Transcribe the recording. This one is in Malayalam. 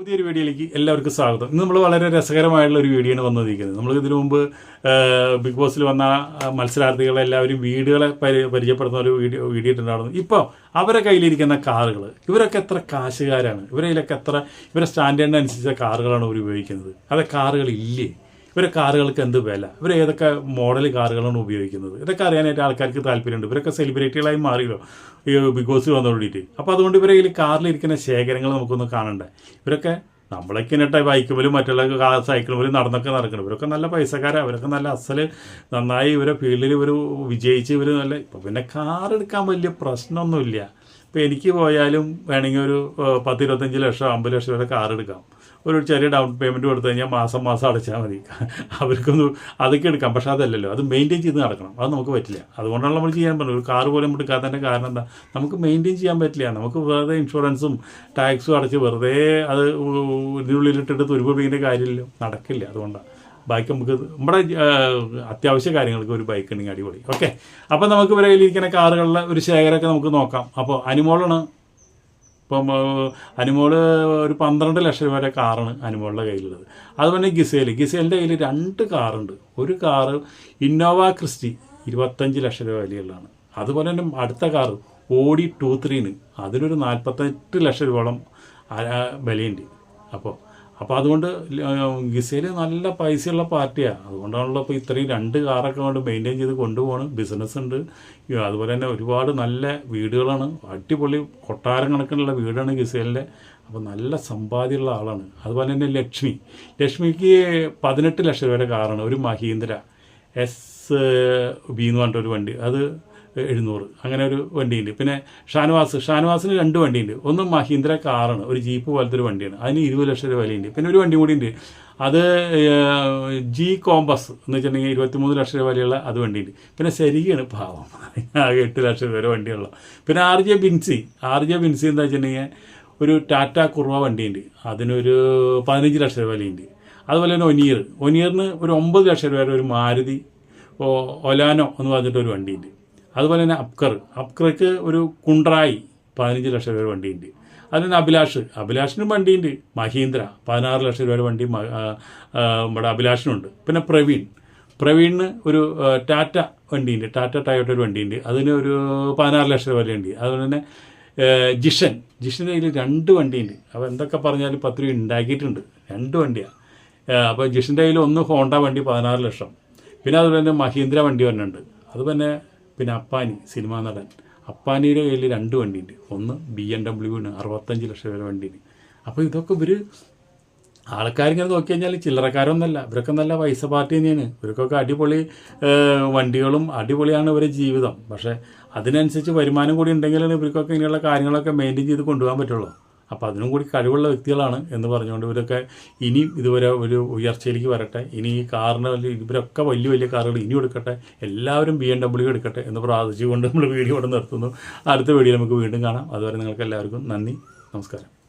പുതിയൊരു വീഡിയോയിലേക്ക് എല്ലാവർക്കും സ്വാഗതം. ഇന്ന് നമ്മൾ വളരെ രസകരമായുള്ള ഒരു വീഡിയോ ആണ് വന്നിരിക്കുന്നത് നമ്മൾ ഇതിനു മുമ്പ് ബിഗ് ബോസിൽ വന്ന മത്സരാർത്ഥികളെ എല്ലാവരും വീടുകളെ പരി പരിചയപ്പെടുന്ന ഒരു വീഡിയോ വീഡിയോ ഇട്ടുണ്ടായിരുന്നു ഇപ്പോൾ അവരെ കയ്യിലിരിക്കുന്ന കാറുകൾ ഇവരൊക്കെ എത്ര കാശുകാരാണ്? ഇവരതിലൊക്കെ എത്ര ഇവരെ സ്റ്റാൻഡേർഡിനനുസരിച്ച കാറുകളാണ് അവർ ഉപയോഗിക്കുന്നത്? അത് കാറുകൾ ഇല്ലേ ഇവരെ കാറുകൾക്ക് എന്ത് വില? ഇവർ ഏതൊക്കെ മോഡൽ കാറുകളാണ് ഉപയോഗിക്കുന്നത്? ഇതൊക്കെ അറിയാനായിട്ട് ആൾക്കാർക്ക് താല്പര്യമുണ്ട്. ഇവരൊക്കെ സെലിബ്രിറ്റികളായി മാറിയല്ലോ. ഈ ബിഗ് ബോസ് വന്നോണ്ടിട്ട്. അപ്പോൾ അതുകൊണ്ട് ഇവരെ കാറിൽ കാറിലിരിക്കുന്ന ശേഖരങ്ങൾ നമുക്കൊന്ന് കാണണ്ടേ? ഇവരൊക്കെ നമ്മളൊക്കെ എന്നിട്ട് ബൈക്കുമലും മറ്റുള്ള സൈക്കിൾ പോലും നടന്നൊക്കെ നടക്കണം. ഇവരൊക്കെ നല്ല പൈസക്കാരാണ് അവരൊക്കെ നല്ല അസൽ നന്നായി ഇവരെ ഫീൽഡിൽ ഇവർ വിജയിച്ച് ഇവർ നല്ല ഇപ്പം പിന്നെ കാർ എടുക്കാൻ വലിയ പ്രശ്നമൊന്നുമില്ല. ഇപ്പം എനിക്ക് പോയാലും വേണമെങ്കിൽ ഒരു പത്ത് ഇരുപത്തഞ്ച് ലക്ഷം അമ്പത് ലക്ഷം വരെ കാർ എടുക്കാം. ഒരു ചെറിയ ഡൗൺ പേയ്മെന്റ് കൊടുത്തു കഴിഞ്ഞാൽ മാസം മാസം അടച്ചാൽ മതി. അവർക്കൊന്നും അതൊക്കെ എടുക്കാം. പക്ഷേ അതല്ലല്ലോ. അത് മെയിന്റെയിൻ ചെയ്ത് നടക്കണം. അത് നമുക്ക് പറ്റില്ല. അതുകൊണ്ടാണ് നമ്മൾ ചെയ്യാൻ പറ്റുന്നത് ഒരു കാർ പോലും എടുക്കാത്തതിന്റെ കാരണം എന്താ? നമുക്ക് മെയിന്റെയിൻ ചെയ്യാൻ പറ്റില്ല. നമുക്ക് വെറുതെ ഇൻഷുറൻസും ടാക്സും അടച്ച് വെറുതെ അത് ഇതിനുള്ളിലിട്ടിട്ട് തുരുപ്പിക്കേണ്ട കാര്യമില്ല നടക്കില്ല. അതുകൊണ്ടാണ് ബൈക്ക് നമുക്ക് നമ്മുടെ അത്യാവശ്യ കാര്യങ്ങൾക്ക് ഒരു ബൈക്ക് ഉണ്ടെങ്കിൽ അടിപൊളി. ഓക്കെ അപ്പോൾ നമുക്ക് ഇവരെ കയ്യിലിരിക്കുന്ന കാറുകളിലെ ഒരു ശേഖരമൊക്കെ നമുക്ക് നോക്കാം. അപ്പോൾ അനിമോളാണ് ഇപ്പം അനുമോൾ ഒരു പന്ത്രണ്ട് ലക്ഷം രൂപയുടെ കാറാണ് അനുമോളുടെ കയ്യിലുള്ളത്. അതുപോലെ ഗിസേൽ ഗിസേലിന്റെ കയ്യിൽ രണ്ട് കാറുണ്ട്. ഒരു കാറ് ഇന്നോവ ക്രിസ്റ്റി ഇരുപത്തഞ്ച് ലക്ഷം രൂപ വിലയുള്ളതാണ്. അതുപോലെ തന്നെ അടുത്ത കാറ് ഓടി ടു ത്രീന്. അതിനൊരു നാൽപ്പത്തെട്ട് ലക്ഷം രൂപയോളം വിലയുണ്ട്. അപ്പോൾ അപ്പോൾ അതുകൊണ്ട് ഗിസയിൽ നല്ല പൈസയുള്ള പാർട്ടിയാണ് അതുകൊണ്ടാണല്ലോ ഇപ്പോൾ ഇത്രയും രണ്ട് കാറൊക്കെ കൊണ്ട് മെയിന്റെയിൻ ചെയ്ത് കൊണ്ടുപോകണം ബിസിനസ് ഉണ്ട്. അതുപോലെ തന്നെ ഒരുപാട് നല്ല വീടുകളാണ്. അടിപൊളി കൊട്ടാരം കണക്കിനുള്ള വീടാണ് ഗിസേലിന്റെ അപ്പോൾ നല്ല സമ്പാദ്യമുള്ള ആളാണ്. അതുപോലെ തന്നെ ലക്ഷ്മി. ലക്ഷ്മിക്ക് പതിനെട്ട് ലക്ഷം രൂപയുടെ കാറാണ്. ഒരു മഹീന്ദ്ര. എസ് ബി എന്ന് പറഞ്ഞിട്ടൊരു വണ്ടി. അത് എഴുന്നൂറ്. അങ്ങനെ ഒരു വണ്ടിയുണ്ട്. പിന്നെ ഷാനവാസ്. ഷാനവാസിന് രണ്ട് വണ്ടിയുണ്ട്. ഒന്ന് മഹീന്ദ്ര കാറാണ്. ഒരു ജീപ്പ് പോലത്തെ ഒരു വണ്ടിയാണ്. അതിന് ഇരുപത് ലക്ഷം രൂപ വിലയുണ്ട്. പിന്നെ ഒരു വണ്ടി കൂടി ഉണ്ട്. അത് ജി കോമ്പസ് എന്ന് വെച്ചിട്ടുണ്ടെങ്കിൽ ഇരുപത്തിമൂന്ന് ലക്ഷം രൂപ വിലയുള്ള അത് വണ്ടിയുണ്ട്. പിന്നെ ശരിയാണ് പാവം. ആകെ എട്ട് ലക്ഷം രൂപ വരെ വണ്ടിയുള്ള. പിന്നെ R J Binsy. R J Binsy എന്താ വെച്ചിട്ടുണ്ടെങ്കിൽ ഒരു ടാറ്റ കുർവ വണ്ടിയുണ്ട്. അതിനൊരു പതിനഞ്ച് ലക്ഷം രൂപ വിലയുണ്ട്. അതുപോലെ തന്നെ ഒനിയർ ഒനിയറിന് ഒരു ഒമ്പത് ലക്ഷം രൂപ വരെ ഒരു മാരുതി ഒലാനോ എന്ന് പറഞ്ഞിട്ട് ഒരു വണ്ടിയുണ്ട്. അതുപോലെ തന്നെ അപ്കർ അപ്കർക്ക് ഒരു കുണ്ട്രായി പതിനഞ്ച് ലക്ഷം രൂപ വണ്ടിയുണ്ട്. അതിന് അഭിലാഷ്. അഭിലാഷിനും വണ്ടിയുണ്ട്. മഹീന്ദ്ര പതിനാറ് ലക്ഷം രൂപയുടെ വണ്ടി നമ്മുടെ അഭിലാഷിനുണ്ട്. പിന്നെ പ്രവീൺ. പ്രവീണിന് ഒരു ടാറ്റ വണ്ടിയുണ്ട്. ടാറ്റ ടയോട്ട ഒരു വണ്ടിയുണ്ട്. അതിന് ഒരു പതിനാറ് ലക്ഷം രൂപ വിലയുണ്ട്. അതുപോലെ തന്നെ ജിഷൻ. ജിഷന്റെ കയ്യിൽ രണ്ട് വണ്ടിയുണ്ട്. അപ്പോൾ എന്തൊക്കെ പറഞ്ഞാലും പത്ത് രൂപ ഉണ്ടാക്കിയിട്ടുണ്ട്. രണ്ട് വണ്ടിയാണ് അപ്പോൾ ജിഷന്റെ കയ്യിൽ ഒന്ന് ഹോണ്ട വണ്ടി പതിനാറ് ലക്ഷം. പിന്നെ അതുപോലെ തന്നെ മഹീന്ദ്ര വണ്ടി വരുന്നുണ്ട് അത് പിന്നെ പിന്നെ അപ്പാനി സിനിമാ നടൻ. അപ്പാനിയുടെ കയ്യിൽ രണ്ട് വണ്ടിയുണ്ട്. ഒന്ന് ബി എം ഡബ്ല്യുവിന് അറുപത്തഞ്ച് ലക്ഷം വരെ വണ്ടിയുണ്ട്. അപ്പോൾ ഇതൊക്കെ ഇവർ ആൾക്കാരിങ്ങനെ നോക്കി കഴിഞ്ഞാൽ ചില്ലറക്കാരൊന്നല്ല. ഇവരൊക്കെ നല്ല പൈസ പാർട്ടി തന്നെയാണ്. ഇവർക്കൊക്കെ അടിപൊളി വണ്ടികളും അടിപൊളിയാണ് ഇവരുടെ ജീവിതം. പക്ഷേ അതിനനുസരിച്ച് വരുമാനം കൂടി ഉണ്ടെങ്കിലാണ് ഇവർക്കൊക്കെ ഇങ്ങനെയുള്ള കാര്യങ്ങളൊക്കെ മെയിന്റെയിൻ ചെയ്ത് കൊണ്ടുപോകാൻ പറ്റുള്ളൂ. അപ്പോൾ അതിനും കൂടി കഴിവുള്ള വ്യക്തികളാണ് എന്ന് പറഞ്ഞുകൊണ്ട് ഇവരൊക്കെ ഇനിയും ഇതുവരെ ഒരു ഉയർച്ചയിലേക്ക് വരട്ടെ. ഇനി ഈ കാറിന് ഇവരൊക്കെ വലിയ വലിയ കാറുകൾ ഇനി എടുക്കട്ടെ. എല്ലാവരും ബി എം ഡബ്ല്യു എടുക്കട്ടെ എന്ന് പ്രാർത്ഥിച്ചുകൊണ്ട് നമ്മൾ വീഡിയോ ഇവിടെ നിർത്തുന്നു. അടുത്ത വീഡിയോ നമുക്ക് വീണ്ടും കാണാം. അതുവരെ നിങ്ങൾക്ക് എല്ലാവർക്കും നന്ദി. നമസ്കാരം.